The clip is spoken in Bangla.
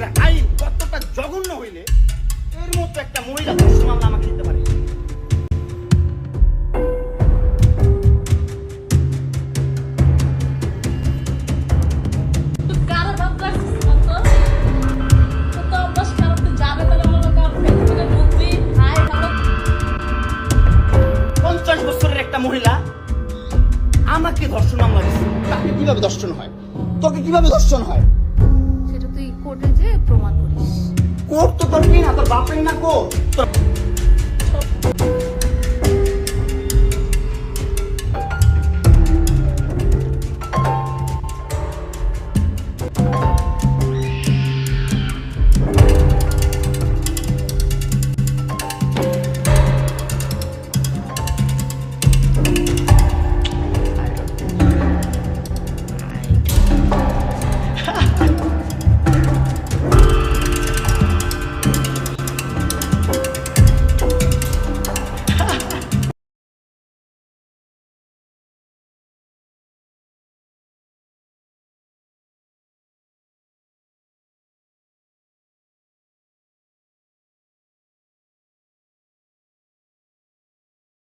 বাংলাদেশের আইন কতটা জঘন্য হইলে এর মতো একটা মহিলা ধর্ষণ মামলা আমাকে দিতে পারে? পঞ্চাশ বছরের একটা মহিলা আমাকে ধর্ষণ মামলা দিচ্ছে তাকে কীভাবে ধর্ষণ হয়? তোকে কীভাবে ধর্ষণ হয়? কোর্টে যে প্রমাণ করিস। কোর্ট তো তোর না তোর বাপের না কোর্ট।